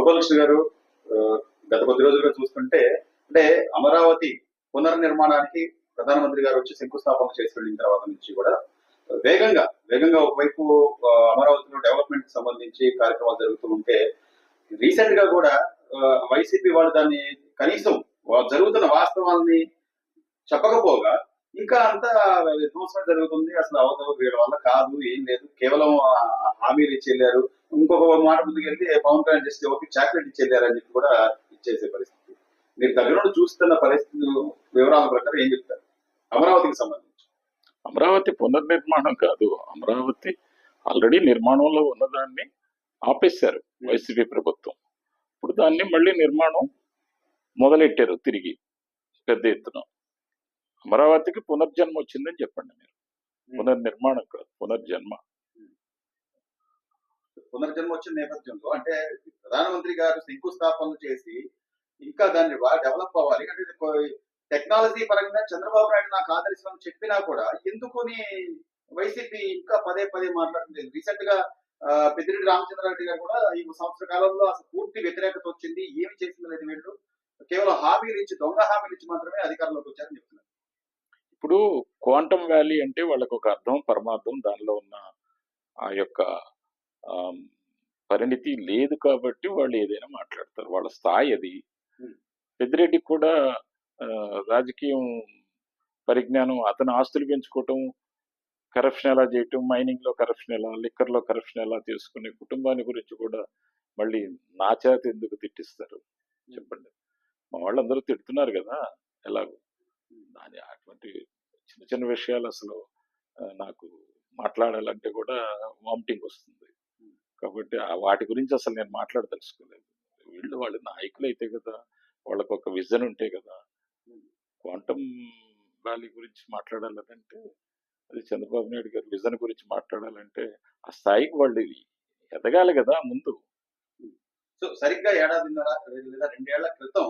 గోపాలకృష్ణ గారు గత కొద్ది రోజులుగా చూస్తుంటే అంటే అమరావతి పునర్నిర్మాణానికి ప్రధానమంత్రి గారు వచ్చి శంకుస్థాపన చేసి వెళ్ళిన తర్వాత నుంచి కూడా వేగంగా వేగంగా ఒకవైపు అమరావతిలో డెవలప్మెంట్కి సంబంధించి కార్యక్రమాలు జరుగుతూ ఉంటే రీసెంట్గా కూడా వైసీపీ వాళ్ళు దాన్ని కనీసం జరుగుతున్న వాస్తవాల్ని చెప్పకపోగా ఇంకా అంతా విధ్వంసం జరుగుతుంది. అసలు అవతల వీళ్ళ వల్ల కాదు ఏం లేదు. కేవలం హామీలు ఇచ్చి వెళ్ళారు. ఇంకొక మాట ముందుకు వెళ్తే పవన్ కళ్యాణ్ జస్ట్ ఒకటి చాక్లెట్ ఇచ్చి వెళ్ళారు అని చెప్పి కూడా ఇచ్చేసే పరిస్థితి. మీరు దగ్గర చూస్తున్న పరిస్థితులు వివరాల ప్రకారం ఏం చెప్తారు? అమరావతికి సంబంధించి. అమరావతి పునర్నిర్మాణం కాదు. అమరావతి ఆల్రెడీ నిర్మాణంలో ఉన్నదాన్ని ఆపేశారు వైసీపీ ప్రభుత్వం. ఇప్పుడు దాన్ని మళ్ళీ నిర్మాణం మొదలెట్టారు తిరిగి. పెద్ద ఎత్తున. అమరావతికి పునర్జన్మ వచ్చిందని చెప్పండి మీరు. పునర్నిర్మాణం కాదు పునర్జన్మ. పునర్జన్మ వచ్చిన నేపథ్యంలో అంటే ప్రధానమంత్రి గారు శంకుస్థాపనలు చేసి ఇంకా దాన్ని బాగా డెవలప్ అవ్వాలి. అంటే టెక్నాలజీ పరంగా చంద్రబాబు నాయుడు నాకు ఆదర్శం చెప్పినా కూడా ఎందుకుని వైసీపీ ఇంకా పదే పదే మాట్లాడుతుంది రీసెంట్గా పెద్దిరెడ్డి రామచంద్రారెడ్డి గారు కూడా ఈ సంవత్సర కాలంలో అసలు పూర్తి వ్యతిరేకత వచ్చింది ఏమి చేసింది లేదు వీళ్ళు కేవలం హామీలు ఇచ్చి దొంగ హామీలు ఇచ్చి మాత్రమే అధికారంలోకి వచ్చారని చెప్తున్నారు. ఇప్పుడు క్వాంటమ్ వ్యాలీ అంటే వాళ్ళకు ఒక అర్థం పరమార్థం దానిలో ఉన్న ఆ యొక్క పరిణితి లేదు కాబట్టి వాళ్ళు ఏదైనా మాట్లాడతారు. వాళ్ళ స్థాయి అది. పెద్దిరెడ్డికి కూడా రాజకీయం పరిజ్ఞానం అతను ఆస్తులు పెంచుకోవటం కరప్షన్ ఎలా చేయటం మైనింగ్లో కరప్షన్ ఎలా లిక్కర్లో కరప్షన్ ఎలా తీసుకునే కుటుంబాన్ని గురించి కూడా మళ్ళీ నా చేత ఎందుకు తిట్టిస్తారు? చెప్పండి. మా వాళ్ళందరూ తిడుతున్నారు కదా ఎలాగో. దాని అటువంటి చిన్న చిన్న విషయాలు అసలు నాకు మాట్లాడాలంటే కూడా వామిటింగ్ వస్తుంది. కాబట్టి ఆ వాటి గురించి అసలు నేను మాట్లాడదలుచుకోలేదు. వీళ్ళు వాళ్ళ నాయకులు అయితే కదా వాళ్ళకు ఒక విజన్ ఉంటే కదా క్వాంటమ్ వ్యాలీ గురించి మాట్లాడాలంటే అది చంద్రబాబు నాయుడు గారి విజన్ గురించి మాట్లాడాలంటే ఆ స్థాయికి వాళ్ళు ఎదగాలి కదా ముందు. సో సరిగ్గా ఏడాదిన్నర లేదా రెండేళ్ళ క్రితం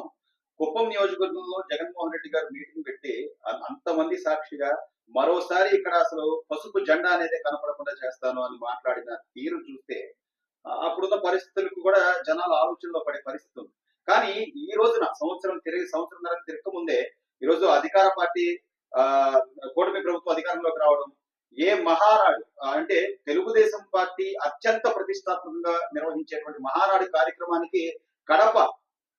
కుప్పం నియోజకవర్గంలో జగన్మోహన్ రెడ్డి గారు మీటింగ్ పెట్టి అంతమంది సాక్షిగా మరోసారి ఇక్కడ అసలు పసుపు జెండా అనేది కనపడకుండా చేస్తాను అని మాట్లాడిన తీరు చూస్తే అప్పుడున్న పరిస్థితులకు కూడా జనాలు ఆలోచనలో పడే పరిస్థితి ఉంది. కానీ ఈ రోజున సంవత్సరం తిరిగి సంవత్సరంన్నర తిరగక ముందే ఈ రోజు అధికార పార్టీ ఆ కూటమి ప్రభుత్వం అధికారంలోకి రావడం ఏ మహానాడు అంటే తెలుగుదేశం పార్టీ అత్యంత ప్రతిష్టాత్మకంగా నిర్వహించేటువంటి మహానాడు కార్యక్రమానికి కడప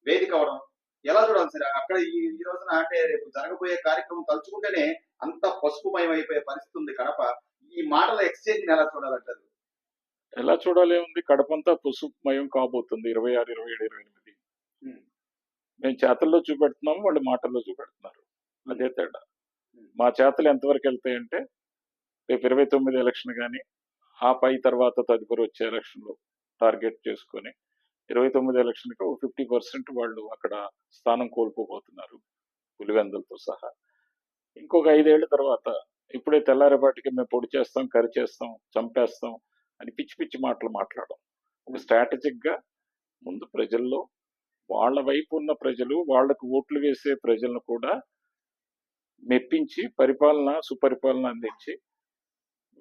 వేదిక అవడం ఎలా చూడాలి సార్? అక్కడ ఈ ఈ రోజున అంటే రేపు జరగబోయే కార్యక్రమం తలుచుకుంటేనే అంత పసుపుమయం అయిపోయే పరిస్థితి ఉంది కడప. ఈ మాటల ఎక్స్చేంజ్ ఎలా చూడాలంటారు? ఎలా చూడాలి ఉంది కడపంతా పసుపుమయం కాబోతుంది. ఇరవై ఆరు ఇరవై ఏడు ఇరవై ఎనిమిది. మేము చేతల్లో చూపెడుతున్నాము వాళ్ళు మాటల్లో చూపెడుతున్నారు. అదే తేడా. మా చేతలు ఎంతవరకు వెళ్తాయంటే రేపు ఇరవై తొమ్మిది ఎలక్షన్ కానీ ఆ పై తర్వాత తదుపరి వచ్చే ఎలక్షన్లో టార్గెట్ చేసుకొని ఇరవై తొమ్మిది ఎలక్షన్కి ఒక ఫిఫ్టీ పర్సెంట్ వాళ్ళు అక్కడ స్థానం కోల్పోబోతున్నారు పులివెందులతో సహా. ఇంకొక ఐదేళ్ళ తర్వాత ఇప్పుడే తెల్లారేపాటికి మేము పొడి చేస్తాం కరి చేస్తాం చంపేస్తాం అని పిచ్చి పిచ్చి మాటలు మాట్లాడడం. ఒక స్ట్రాటజిక్గా ముందు ప్రజల్లో వాళ్ళ వైపు ఉన్న ప్రజలు వాళ్ళకు ఓట్లు వేసే ప్రజలను కూడా మెప్పించి పరిపాలన సుపరిపాలన అందించి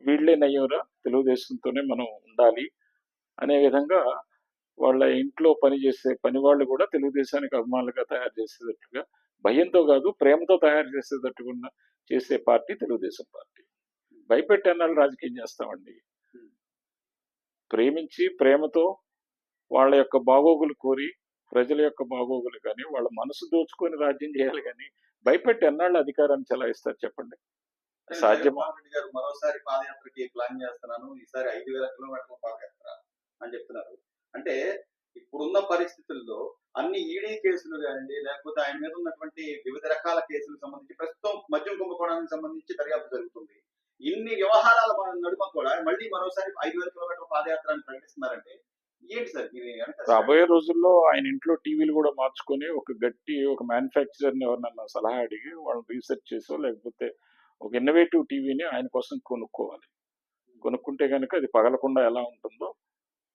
వీళ్ళే నయ్యోరా? తెలుగుదేశంతోనే మనం ఉండాలి అనే విధంగా వాళ్ళ ఇంట్లో పనిచేసే పని వాళ్ళు కూడా తెలుగుదేశానికి అభిమానులుగా తయారు చేసేటట్టుగా భయంతో కాదు ప్రేమతో తయారు చేసేటట్టుగా చేసే పార్టీ తెలుగుదేశం పార్టీ. భయపెట్టి అన్నాళ్ళు రాజకీయం చేస్తామండి. ప్రేమించి ప్రేమతో వాళ్ళ యొక్క బాగోగులు కోరి ప్రజల యొక్క బాగోగులు కానీ వాళ్ళ మనసు దోచుకొని రాజ్యం చేయాలి కానీ భయపెట్టి ఎన్నాళ్ళు అధికారాన్ని చెలాయిస్తారు చెప్పండి. సాధ్యమా? మరోసారి పాదయాత్రకి ప్లాన్ చేస్తున్నాను ఈసారి ఐదు వేల కిలోమీటర్ల పాదయాత్ర అని చెప్తున్నారు. అంటే ఇప్పుడున్న పరిస్థితుల్లో అన్ని ఈడీ కేసులు కానివ్వండి లేకపోతే ఆయన మీద ఉన్నటువంటి వివిధ రకాల కేసులకు సంబంధించి ప్రస్తుతం మద్యం కుంభకోణానికి సంబంధించి దర్యాప్తు జరుగుతుంది. ఇన్ని వ్యవహారాల నడుమ కూడా మళ్ళీ మరోసారి ఐదు వేల కిలోమీటర్ల పాదయాత్ర అని ప్రకటిస్తున్నారంటే ఏంటి సార్ రాబోయే రోజుల్లో ఆయన ఇంట్లో టీవీలు కూడా మార్చుకొని ఒక గట్టి ఒక మ్యానుఫ్యాక్చరర్ని ఎవరినన్నా సలహా అడిగి వాళ్ళని రీసెర్చ్ చేసో లేకపోతే ఒక ఇన్నోవేటివ్ టీవీని ఆయన కోసం కొనుక్కోవాలి. కొనుక్కుంటే కనుక అది పగలకుండా ఎలా ఉంటుందో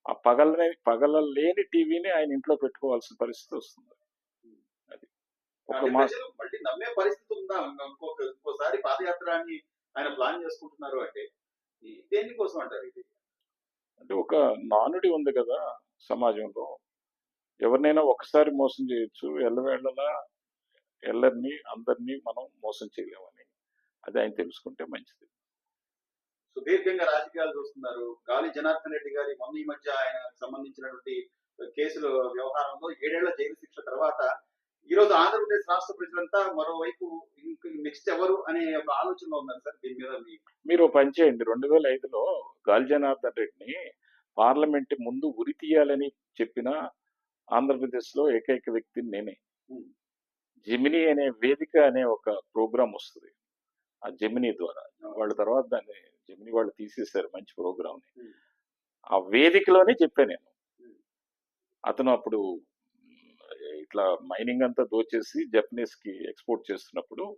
ఆ పగలనే పగలలేని టీవీని ఆయన ఇంట్లో పెట్టుకోవాల్సిన పరిస్థితి వస్తుంది. అది ఒక అంటే మా ప్రజలు మళ్ళీ నమ్మే పరిస్థితి ఉందా? ఇంకొక ఇంకోసారి పాదయాత్ర అని ఆయన ప్లాన్ చేసుకుంటున్నారు అంటే దేనికోసం అంటారు ఇది? అంటే ఒక నానుడి ఉంది కదా సమాజంలో. ఎవరినైనా ఒకసారి మోసం చేయొచ్చు. ఎల్లవేళలా ఎల్లరిని అందరినీ మనం మోసం చేయలేమని. అది ఆయన తెలుసుకుంటే మంచిది. సుదీర్ఘంగా రాజకీయాలు చూస్తున్నారు. గాలి జనార్దన్ రెడ్డి గారి మొన్న ఈ మధ్య ఆయన సంబంధించినటువంటి కేసుల వ్యవహారంలో ఏడేళ్ళ జైలు శిక్ష తర్వాత ఈ రోజు ఆంధ్రప్రదేశ్ రాష్ట్ర ప్రజలంతా మరోవైపు నెక్స్ట్ ఎవరు అనే ఒక ఆలోచనలో ఉన్నారు సార్ దీని మీద మీరు ఓ పని చేయండి. రెండు వేల ఐదులో గాలి జనార్దన్ రెడ్డిని పార్లమెంట్ ముందు ఉరి తీయాలని చెప్పిన ఆంధ్రప్రదేశ్లో ఏకైక వ్యక్తి నేనే. జెమిని అనే వేదిక అనే ఒక ప్రోగ్రాం వస్తుంది. ఆ జెమిని ద్వారా. వాళ్ళ తర్వాత దాన్ని జెమిని వాళ్ళు తీసేశారు మంచి ప్రోగ్రామ్ని. ఉమ్. ఆ వేదికలోనే చెప్పాను నేను. అతను అప్పుడు ఇట్లా మైనింగ్ అంతా దోచేసి జపనీస్కి ఎక్స్పోర్ట్ చేస్తున్నప్పుడు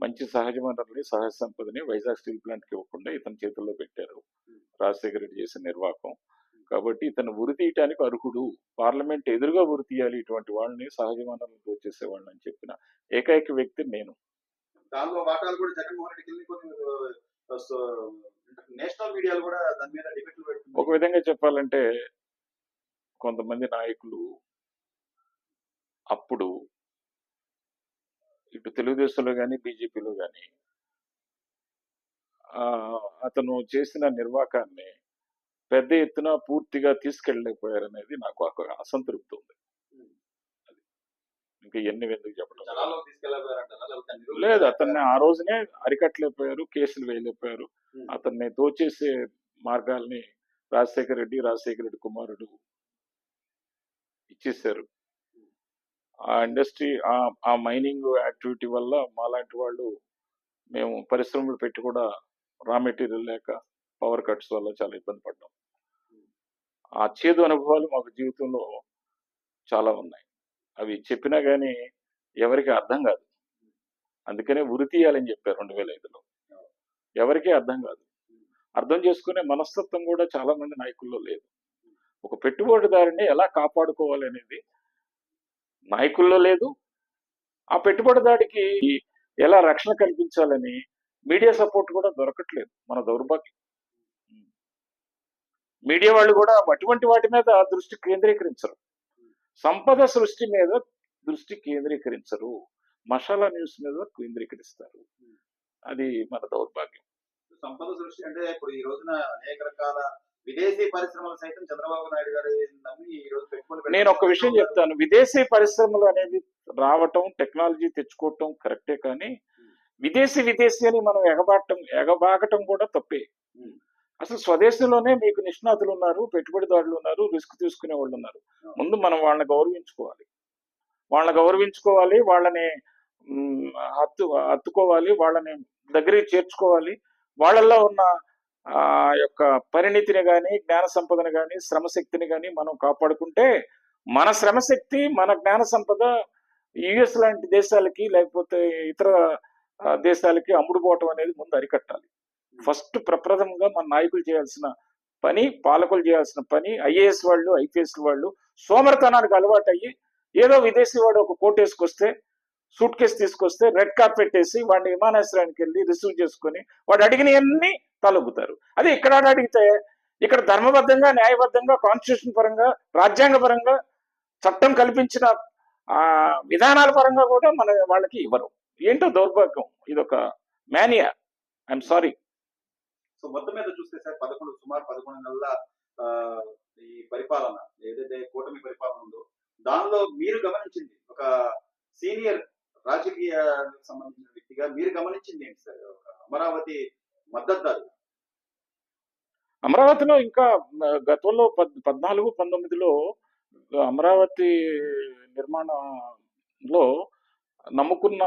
మంచి సహజ వనరుల్ని సహజ సంపదని వైజాగ్ స్టీల్ ప్లాంట్కి ఇవ్వకుండా ఇతని చేతుల్లో పెట్టారు. రాజశేఖర రెడ్డి చేసిన నిర్వాహకం. కాబట్టి ఇతను ఉరి తీయటానికి అర్హుడు. పార్లమెంట్ ఎదురుగా ఉరి తీయాలి ఇటువంటి వాళ్ళని సహజ వనరులు దోచేసే వాళ్ళని అని చెప్పిన ఏకైక వ్యక్తి నేను. దానిలో వాటాలు కూడా జగన్మోహన్ రెడ్డికి వెళ్ళి కొన్ని నేషనల్ మీడియాలు కూడా దాని మీద డిబేట్లు ఒక విధంగా చెప్పాలంటే కొంతమంది నాయకులు అప్పుడు ఇటు తెలుగుదేశంలో కానీ బీజేపీలో కానీ అతను చేసిన నిర్వాకాన్ని పెద్ద ఎత్తున పూర్తిగా తీసుకెళ్ళలేకపోయారనేది నాకు ఒక అసంతృప్తి ఉంది. ఇంకా ఎన్ని ఎందుకు చెప్పడం లేదు అతన్ని ఆ రోజునే అరికట్టలేకపోయారు కేసులు వేయలేకపోయారు. అతన్ని దోచేసే మార్గాల్ని రాజశేఖర రెడ్డి రాజశేఖర రెడ్డి కుమారుడు ఇచ్చేశారు. ఆ ఇండస్ట్రీ ఆ ఆ మైనింగ్ యాక్టివిటీ వల్ల మాలాంటి వాళ్ళు మేము పరిశ్రమలు పెట్టి కూడా రా మెటీరియల్ లేక పవర్ కట్స్ వల్ల చాలా ఇబ్బంది పడ్డాం. ఆ చేదు అనుభవాలు మాకు జీవితంలో చాలా ఉన్నాయి. అవి చెప్పినా కానీ ఎవరికి అర్థం కాదు. అందుకనే ఉరి తీయాలని చెప్పారు రెండు వేల ఐదులో ఎవరికీ అర్థం కాదు. అర్థం చేసుకునే మనస్తత్వం కూడా చాలా మంది నాయకుల్లో లేదు. ఒక పెట్టుబడిదారుని ఎలా కాపాడుకోవాలి అనేది నాయకుల్లో లేదు. ఆ పెట్టుబడిదారికి ఎలా రక్షణ కల్పించాలని మీడియా సపోర్ట్ కూడా దొరకట్లేదు మన దౌర్భాగ్యం. మీడియా వాళ్ళు కూడా అటువంటి వాటి మీద దృష్టి కేంద్రీకరించరు. సంపద సృష్టి మీద దృష్టి కేంద్రీకరించరు. మసాలా న్యూస్ మీద కేంద్రీకరిస్తారు. అది మన దౌర్భాగ్యం. సంపద సృష్టి అంటే ఇప్పుడు ఈ రోజున అనేక రకాల విదేశీ పరిశ్రమలు సైతం చంద్రబాబు నాయుడు గారు నమ్మి ఈ రోజు పెట్టుబడి నేను ఒక విషయం చెప్తాను. విదేశీ పరిశ్రమలు అనేది రావటం టెక్నాలజీ తెచ్చుకోవటం కరెక్టే కానీ విదేశీ విదేశీ అని మనం ఎగబాటం ఎగబాగటం కూడా తప్పే. అసలు స్వదేశంలోనే మీకు నిష్ణాతులు ఉన్నారు పెట్టుబడిదారులు ఉన్నారు రిస్క్ తీసుకునే వాళ్ళు ఉన్నారు. ముందు మనం వాళ్ళని గౌరవించుకోవాలి. వాళ్ళని గౌరవించుకోవాలి వాళ్ళని హత్తు హత్తుకోవాలి వాళ్ళని దగ్గరికి చేర్చుకోవాలి. వాళ్ళల్లో ఉన్న ఆ యొక్క పరిణితిని కానీ జ్ఞాన సంపదను కానీ శ్రమశక్తిని కానీ మనం కాపాడుకుంటే మన శ్రమశక్తి మన జ్ఞాన సంపద యుఎస్ లాంటి దేశాలకి లేకపోతే ఇతర దేశాలకి అమ్ముడుపోవటం అనేది ముందు అరికట్టాలి. ఫస్ట్ ప్రప్రథమంగా మన నాయకులు చేయాల్సిన పని పాలకులు చేయాల్సిన పని ఐఏఎస్ వాళ్ళు ఐపీఎస్ వాళ్ళు సోమరతనానికి అలవాటు అయ్యి ఏదో విదేశీ వాడు ఒక కోట్ వేసుకొస్తే సూట్ కేసు తీసుకొస్తే రెడ్ కార్పెట్ వేసి వాడిని విమానాశ్రయానికి వెళ్ళి రిసీవ్ చేసుకొని వాడు అడిగినవన్నీ తలొగ్గుతారు అదే ఇక్కడ అడిగితే ఇక్కడ ధర్మబద్ధంగా న్యాయబద్ధంగా కాన్స్టిట్యూషన్ పరంగా రాజ్యాంగ పరంగా చట్టం కల్పించిన విధానాల పరంగా కూడా మన వాళ్ళకి ఇవ్వరు. ఏంటో దౌర్భాగ్యం. ఇదొక మేనియా ఐఎమ్ సారీ సో మొత్తం మీద చూస్తే సార్ పదకొండు సుమారు పదకొండు నెలల ఈ పరిపాలన ఏదైతే కూటమి పరిపాలన ఉందో దానిలో మీరు గమనించింది ఒక సీనియర్ రాజకీయ సంబంధించిన వ్యక్తిగా మీరు గమనించింది ఏంటి సార్? అమరావతి మద్దతుదారు. అమరావతిలో ఇంకా గతంలో పద్ పద్నాలుగు పంతొమ్మిదిలో అమరావతి నిర్మాణంలో నమ్ముకున్న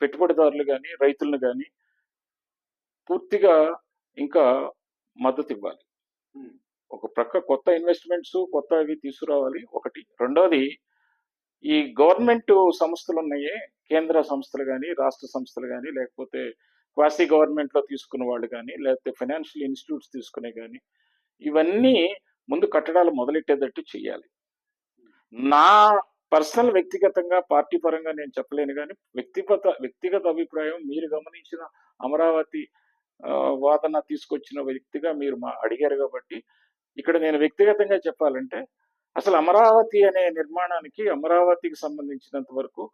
పెట్టుబడిదారులు కానీ రైతులను కానీ పూర్తిగా ఇంకా మద్దతు ఇవ్వాలి. ఒక ప్రక్క కొత్త ఇన్వెస్ట్మెంట్స్ కొత్త అవి తీసుకురావాలి. ఒకటి. రెండోది ఈ గవర్నమెంట్ సంస్థలు ఉన్నాయే కేంద్ర సంస్థలు కానీ రాష్ట్ర సంస్థలు కానీ లేకపోతే క్వాసీ గవర్నమెంట్లో తీసుకున్న వాళ్ళు కానీ లేకపోతే ఫైనాన్షియల్ ఇన్స్టిట్యూట్స్ తీసుకునే కానీ ఇవన్నీ ముందు కట్టడాలు మొదలెట్టేటట్టు చేయాలి నా పర్సనల్ వ్యక్తిగతంగా పార్టీ పరంగా నేను చెప్పలేను కానీ వ్యక్తిగత వ్యక్తిగత అభిప్రాయం మీరు గమనించిన అమరావతి వాదన తీసుకొచ్చిన వ్యక్తిగా మీరు మా అడిగారు కాబట్టి ఇక్కడ నేను వ్యక్తిగతంగా చెప్పాలంటే అసలు అమరావతి అనే నిర్మాణానికి అమరావతికి సంబంధించినంత వరకు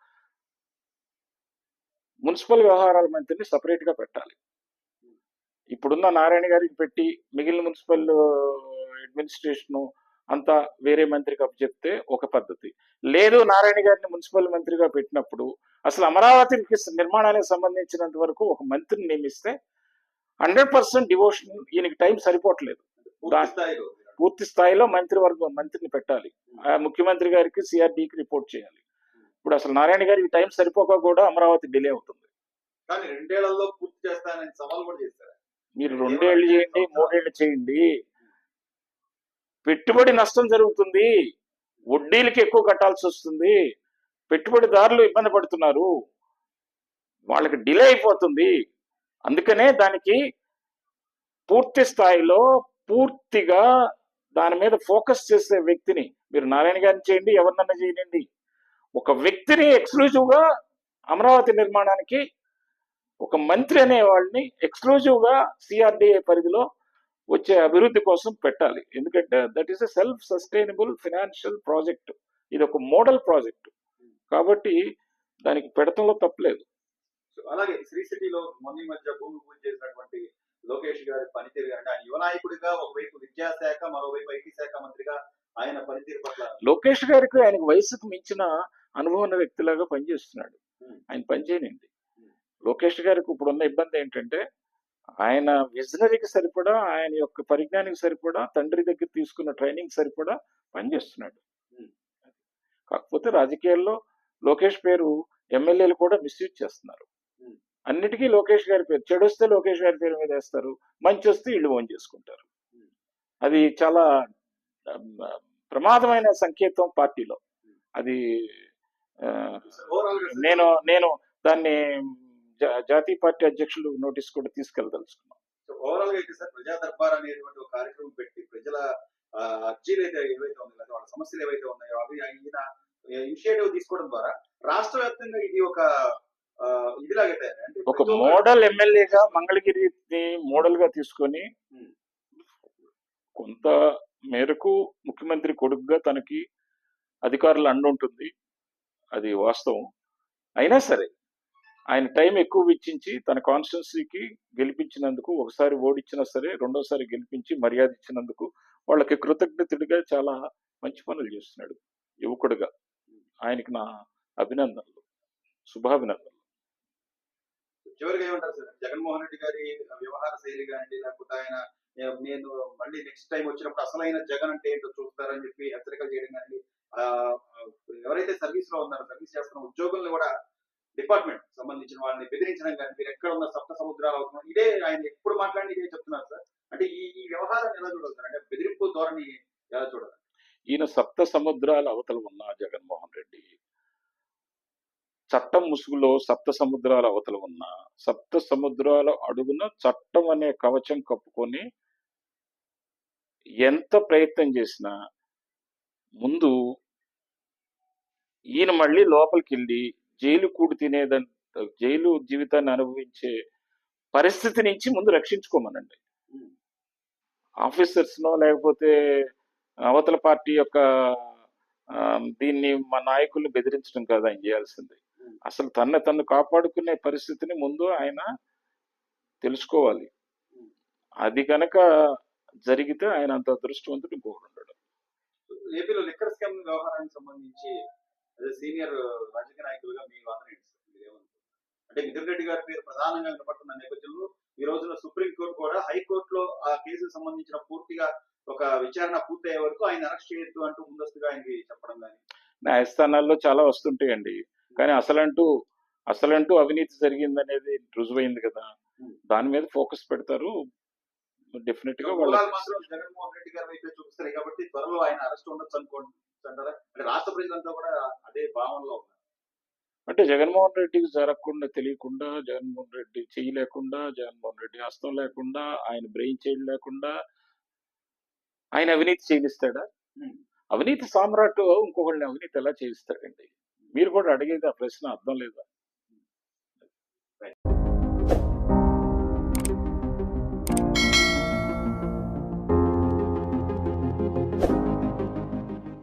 మున్సిపల్ వ్యవహారాల మంత్రిని సపరేట్గా పెట్టాలి. ఇప్పుడున్న నారాయణ గారికి పెట్టి మిగిలిన మున్సిపల్ అడ్మినిస్ట్రేషన్ అంతా వేరే మంత్రికి అప్పచెప్తే ఒక పద్ధతి. లేదు నారాయణ గారిని మున్సిపల్ మంత్రిగా పెట్టినప్పుడు అసలు అమరావతికి నిర్మాణానికి సంబంధించినంత వరకు ఒక మంత్రిని నియమిస్తే హండ్రెడ్ పర్సెంట్ డివోషన్ ఈయనకి టైం సరిపోవట్లేదు. పూర్తి స్థాయిలో. మంత్రివర్గం మంత్రిని పెట్టాలి. ఆ ముఖ్యమంత్రి గారికి సిఆర్డీకి రిపోర్ట్ చేయాలి. ఇప్పుడు అసలు నారాయణ గారికి టైం సరిపోక కూడా అమరావతి డిలే అవుతుంది. మీరు రెండేళ్ళు చేయండి మూడేళ్ళు చేయండి. పెట్టుబడి నష్టం జరుగుతుంది. వడ్డీలకి ఎక్కువ కట్టాల్సి వస్తుంది. పెట్టుబడిదారులు ఇబ్బంది పడుతున్నారు. వాళ్ళకి డిలే అయిపోతుంది. అందుకనే దానికి పూర్తి స్థాయిలో పూర్తిగా దాని మీద ఫోకస్ చేసే వ్యక్తిని మీరు నారాయణ గారిని చేయండి ఎవరినన్నా చేయండి ఒక వ్యక్తిని ఎక్స్క్లూజివ్గా అమరావతి నిర్మాణానికి ఒక మంత్రి అనే వాళ్ళని ఎక్స్క్లూజివ్గా సిఆర్డిఏ పరిధిలో వచ్చే అభివృద్ధి కోసం పెట్టాలి. ఎందుకంటే that is a self sustainable financial project. ఇది ఒక మోడల్ ప్రాజెక్ట్. కాబట్టి దానికి పెడతంలో తప్పలేదు సో అలాగే శ్రీ సిటీలో మొన్న మధ్య భూమి పూజ చేసినటువంటి లోకేష్ గారి పనితీరు అంటే ఆయన యువ నాయకుడిగా ఒకవైపు విద్యాశాఖ మరోవైపు ఐటీ శాఖ మంత్రిగా ఆయన పనితీరు పట్ల లోకేష్ గారికి ఆయనకు వయసుకు మించిన అనుభవం ఉన్న వ్యక్తిలాగా పనిచేస్తున్నాడు. ఆయన పనిచేయనండి లోకేష్ గారికి ఇప్పుడున్న ఇబ్బంది ఏంటంటే ఆయన విజనరీకి సరిపడా ఆయన యొక్క పరిజ్ఞానికి సరిపడా తండ్రి దగ్గర తీసుకున్న ట్రైనింగ్ సరిపడా పనిచేస్తున్నాడు. కాకపోతే రాజకీయాల్లో లోకేష్ పేరు ఎమ్మెల్యేలు కూడా మిస్యూజ్ చేస్తున్నారు. అన్నిటికీ లోకేష్ గారి పేరు చెడు వస్తే లోకేష్ గారి పేరు మీద వేస్తారు. మంచి వస్తే ఇళ్ళు ఓన్ చేసుకుంటారు. అది చాలా ప్రమాదమైన సంకేతం పార్టీలో. అది ఓవరాల్ నేను నేను దాన్ని జాతీయ పార్టీ అధ్యక్షులు నోటీస్ కూడా తీసుకెళ్ళదలుచుకున్నాను ఓవరాల్గా అయితే సార్ ప్రజా దర్బార్ అనేటువంటి ఒక కార్యక్రమం పెట్టి ప్రజల అర్జీలు అయితే ఏవైతే ఉన్నాయో వాళ్ళ సమస్యలు ఏవైతే ఉన్నాయో అవి ఈయన ఇనిషియేటివ్ తీసుకోవడం ద్వారా రాష్ట్ర వ్యాప్తంగా ఇది ఒక ఒక మోడల్ ఎమ్మెల్యేగా మంగళగిరిని మోడల్గా తీసుకొని. కొంత మేరకు ముఖ్యమంత్రి కొడుకుగా తనకి అధికారులు అండుంటుంది అది వాస్తవం. అయినా సరే ఆయన టైం ఎక్కువ వెచ్చించి తన కాన్స్టిట్యున్సీకి గెలిపించినందుకు ఒకసారి ఓడిచ్చినా సరే రెండోసారి గెలిపించి మర్యాద ఇచ్చినందుకు వాళ్ళకి కృతజ్ఞతుడిగా చాలా మంచి పనులు చేస్తున్నాడు యువకుడుగా. ఆయనకి నా అభినందనలు. శుభాభినందనలు. చివరిగా ఏమంటారు సార్? జగన్మోహన్ రెడ్డి గారి వ్యవహార శైలి కానీ లేకపోతే ఆయన నేను మళ్ళీ నెక్స్ట్ టైం వచ్చినప్పుడు అసలైన జగన్ అంటే ఏంటో చూస్తారని చెప్పి హెచ్చరికలు చేయడం కానీ ఎవరైతే సర్వీస్లో ఉన్నారో సర్వీస్ చేస్తున్న ఉద్యోగులను కూడా డిపార్ట్మెంట్ సంబంధించిన వాళ్ళని బెదిరించడం కానీ మీరు ఎక్కడ ఉన్న సప్త సముద్రాలు అవుతున్నారు ఇదే ఆయన ఎప్పుడు మాట్లాడి ఇదే చెప్తున్నారు సార్. అంటే ఈ ఈ వ్యవహారాన్ని ఎలా చూడాలి సార్? అంటే బెదిరింపు ధోరణి ఎలా చూడాలి? ఈయన సప్త సముద్రాల అవతల ఉన్న జగన్మోహన్ చట్టం ముసుగులో సప్త సముద్రాల అవతల ఉన్న సప్త సముద్రాల అడుగున చట్టం అనే కవచం కప్పుకొని ఎంత ప్రయత్నం చేసినా ముందు ఈయన మళ్ళీ లోపలికి వెళ్ళి జైలు కూడి తినేదంత జైలు జీవితాన్ని అనుభవించే పరిస్థితి నుంచి ముందు రక్షించుకోమనండి. ఆఫీసర్స్ నో లేకపోతే అవతల పార్టీ యొక్క దీన్ని మా నాయకుల్ని బెదిరించడం కాదు ఆయన చేయాల్సింది. అసలు తన్ను తను కాపాడుకునే పరిస్థితిని ముందు ఆయన తెలుసుకోవాలి. అది కనుక జరిగితే ఆయన అంత అదృష్టవంతుడు ఇంకొకడు ఉండడు. ఏపీలో లిక్కర్ స్కామ్ వ్యవహారానికి సంబంధించి సీనియర్ రాజకీయ నాయకులుగా మీ? అంటే మిథున్ రెడ్డి గారి పేరు ప్రధానంగా వినపడుతున్న నేపథ్యంలో ఈ రోజున సుప్రీంకోర్టు కూడా హైకోర్టులో ఆ కేసుకు సంబంధించిన పూర్తిగా ఒక విచారణ పూర్తయ్యే వరకు ఆయన అరెస్ట్ చేయొద్దు అంటూ ముందస్తుగా ఆయనకి చెప్పడం కానీ? న్యాయస్థానాల్లో చాలా వస్తుంటాయండి. కానీ అసలంటూ అసలంటూ అవినీతి జరిగిందనేది రుజువైంది కదా. దాని మీద ఫోకస్ పెడతారు. డెఫినెట్గా వాళ్ళ జగన్మోహన్ రెడ్డి గారి వైపే చూపిస్తారు కాబట్టి త్వరలో ఆయన అరెస్ట్ ఉండొచ్చు అనుకోండి రాష్ట్ర ప్రజలంతా కూడా అదే భావనలో ఉన్నారు. అంటే జగన్మోహన్ రెడ్డికి జరగకుండా తెలియకుండా జగన్మోహన్ రెడ్డి చెయ్యి లేకుండా జగన్మోహన్ రెడ్డి హస్తం లేకుండా ఆయన బ్రెయిన్ చైల్డ్ లేకుండా ఆయన అవినీతి చేయనిస్తాడా Hmm. అవినీతి సామ్రాట్ ఇంకొకళ్ళని అవినీతి ఎలా చేయిస్తాడండి? మీరు కూడా అడిగేది ఆ ప్రశ్న అర్థం లేదా?